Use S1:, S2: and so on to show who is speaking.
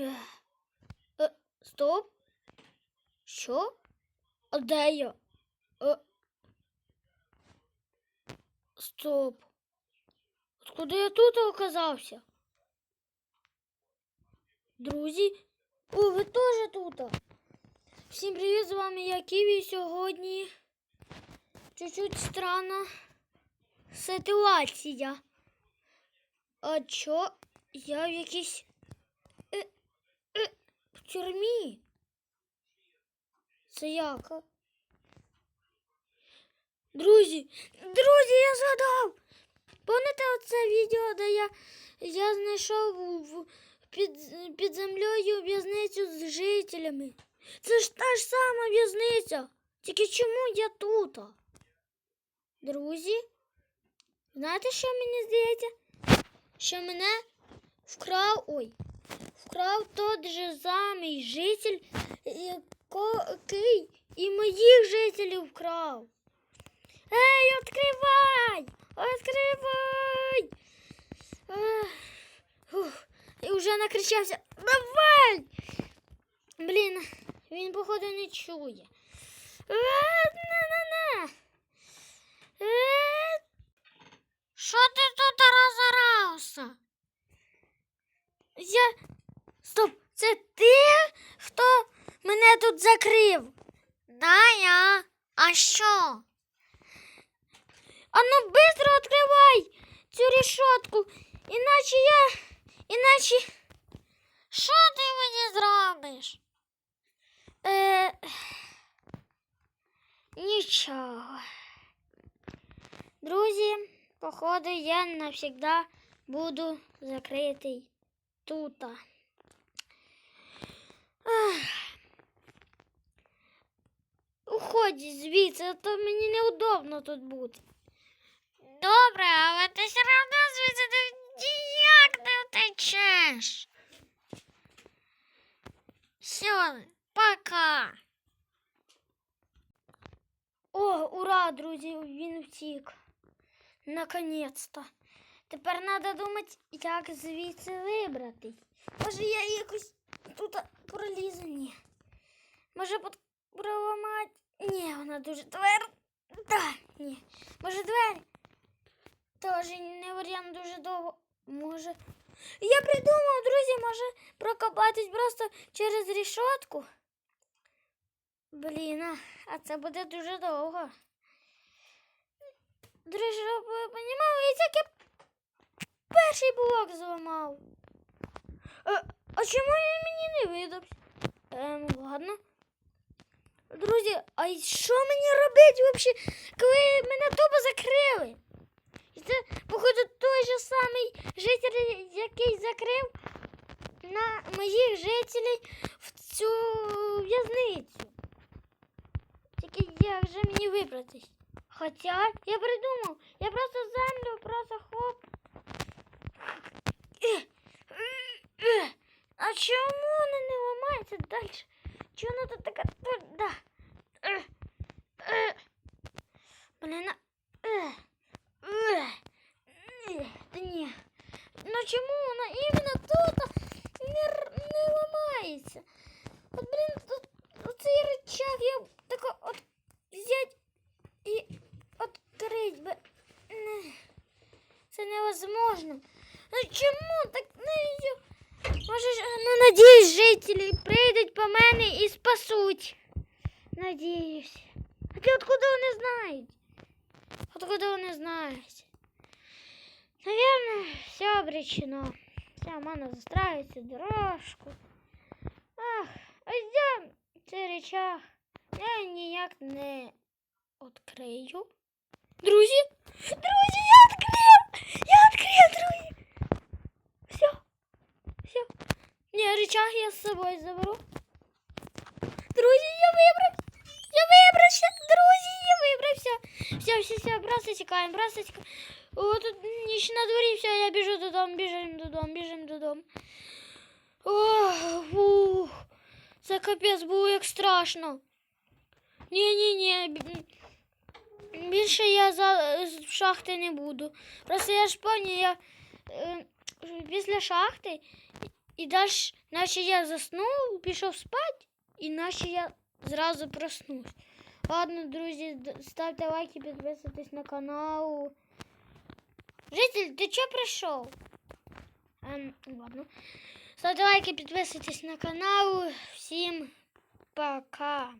S1: Е, Стоп. Що? А де я? Е, Стоп. Откуда я тут оказався? Друзі, о, ви теж тут. Всім привіт, з вами я Ківі. Сьогодні чуть-чуть странна ситуація. А чо я в якійсь в тюрмі? Це як? Друзі, друзі, я згадав. Пам'ятаєте оце відео, де я, я знайшов в, під, під землею в'язницю з жителями? Це ж та ж сама в'язниця. Тільки чому я тут? Друзі, знаєте, що мені здається? Що мене вкрав. Ой, вкрав тот же самий житель, який і моїх жителів вкрав. Ей, відкривай! Відкривай! Ех, Фух, і вже накричався. Давай! Блін, він, походу, не чує. Е, На-на-на! Е, Що ти тут розорався? Я. Стоп, це ти, хто мене тут закрив? Да, я. А що? А ну быстро відкривай цю решетку, іначе я. Іначе. Що ти мені зробиш? Е... Нічого. Друзі, походу, я навсегда буду закритий тут. Ах. Уходь звідси, а то мені неудобно тут бути. Добре, але ти все одно звідси не- ніяк не втечеш. Все, пока. О, ура, друзі, він втік. Наконець-то. Тепер треба думати, як звідси вибратись. Може, я якось тут пролізу? Ні. Може, проламати? Ні, вона дуже тверда. Да, ні. Може, двері? Теж не варіант дуже довго. Може. Я придумав, друзі, може прокопатись просто через рішотку. Блін, а, а це буде дуже довго. Друзі, ви понімали, я тільки перший блок зламав. Е, а чому він мені не видався? Ем, ладно. Друзі, а що мені робити взагалі, коли мене тупо закрили? І це, походу, той же самий житель, який закрив на моїх жителів в цю в'язницю. Тільки як же мені вибратись? Хоча я придумав, я просто землю, просто хоп. А чому вона не ламається далі? Чому вона тут така тверда? Е, е. Блін, а- е. Е, е, Та ні. Ну чому вона іменно тут не, р- не ламається? От, блін, тут оцей рычаг я б тако от взять і відкрить би. Не, Це невозможно. Ну чому так не Може, ну надіюсь, жителі прийдуть по мене і спасуть. Надіюсь. Хоча откуда вони знають? Откуда вони знають? Наверное, все обречено. Вся мана застраивается дорожку. Ах, ось де цей речах. Я ніяк не відкрию. Друзі, я відкрив! Я відкрив, друзі! Все, все. Ні, речах я з собою заберу. Друзі, я вибрався! Я вибрався! Друзі, я вибрався! Все, все, все, просто тікаємо, просто тікаємо. О, тут ніч на дворі, все, я біжу додому, біжимо додому, біжимо додому. Ох, фух. Це капець було як страшно. Ні, ні, ні. Більше я за з шахти не буду. Просто я ж пам'ятаю, я е, після шахти І далі, наче я заснув, пішов спати, і наче я зразу проснувся. Ладно, друзі, д- ставте лайки, підписуйтесь на канал. Житель, ти чого прийшов? Ем, ладно. Ставте лайки, підписуйтесь на канал. Всім пока.